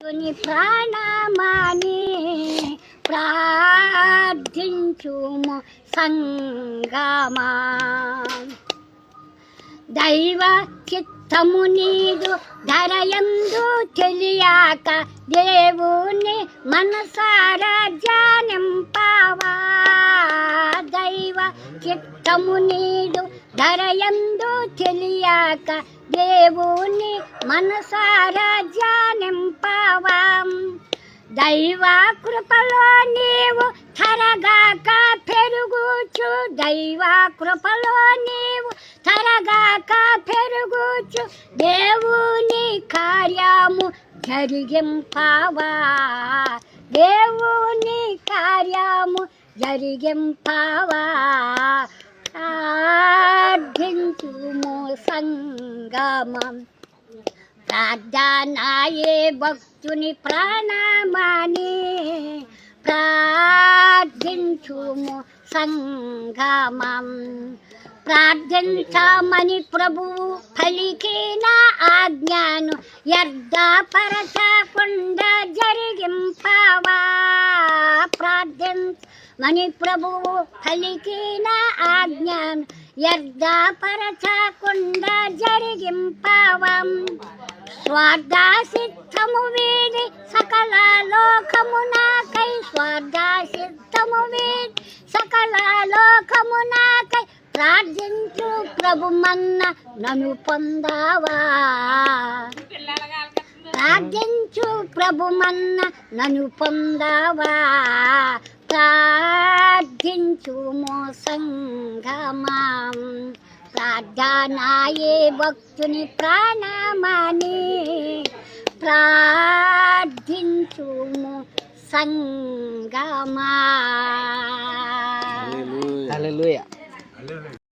తుని ప్రాణమాని ప్రార్థించుము సంగమా. దైవ చిత్తము నీదు ధరయందు తెలియాక దేవుని మనసారా ధ్యానింపావా. దైవ చిత్తము నీదు ధరయందు తెలియాక దేవుని మనసారా ధ్యానింపావా దైవ కృపలో నీవు తరగాక పెరుగుచు. దైవ కృపలో నీవు తరగాక పెరుగుచు. దేవుని కార్యము జరిగింపావా. దేవుని కార్యము జరిగింపావా. సంగమం ప్రార్థనాయే భక్తుని ప్రాణమాని ప్రార్థించుము సంగమం ప్రార్థించామని ప్రభువు పలికిన ఆజ్ఞను యర్ధపరచకుండా జరిగింపావా మణి ప్రభువు పలికిన ఆజ్ఞ. యర్ధపరచకుండా జరిగింపావం. స్వార్థ సిద్ధము వీడి సకల లోకమునాకై స్వార్థ సిద్ధము వీడి సకల లోకమునాకై ప్రార్థించు ప్రభు మన్న నన్ను పొందావా. ప్రార్థించు ప్రభు మన్న నన్ను పొందావా. ప్రార్థించు మోసంగమాం. ప్రార్థనాయే భక్తుని ప్రాణమాని ప్రార్థించుము సంగమా. హల్లెలూయా.